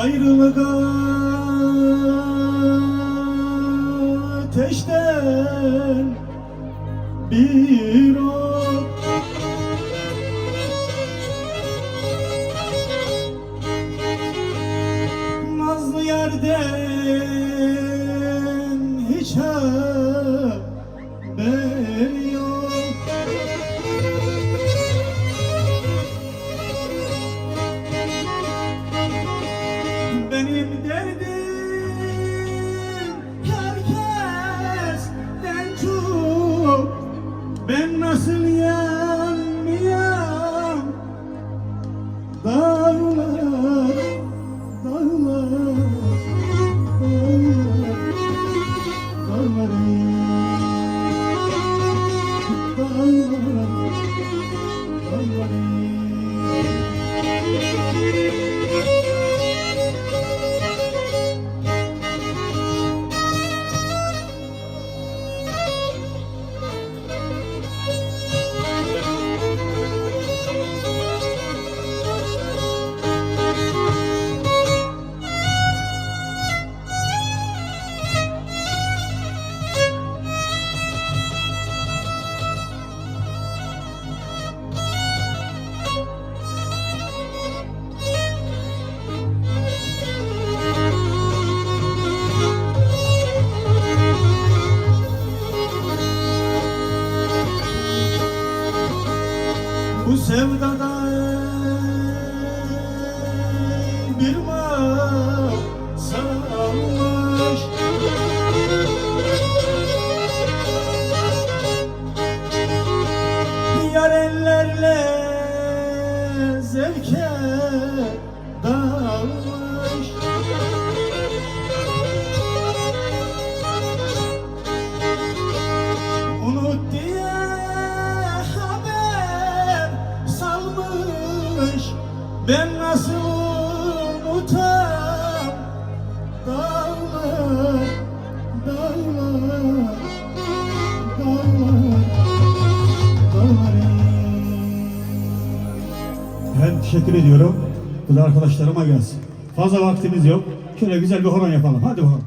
ayrılığa ateşten bir o Nazlı yerden hiç her Benim derdim sevdada bir sarılmış Yar ellerle zevke dalmış Ben teşekkür ediyorum. Bu da arkadaşlarıma gelsin. Fazla vaktimiz yok. Şöyle güzel bir horon yapalım. Hadi bakalım.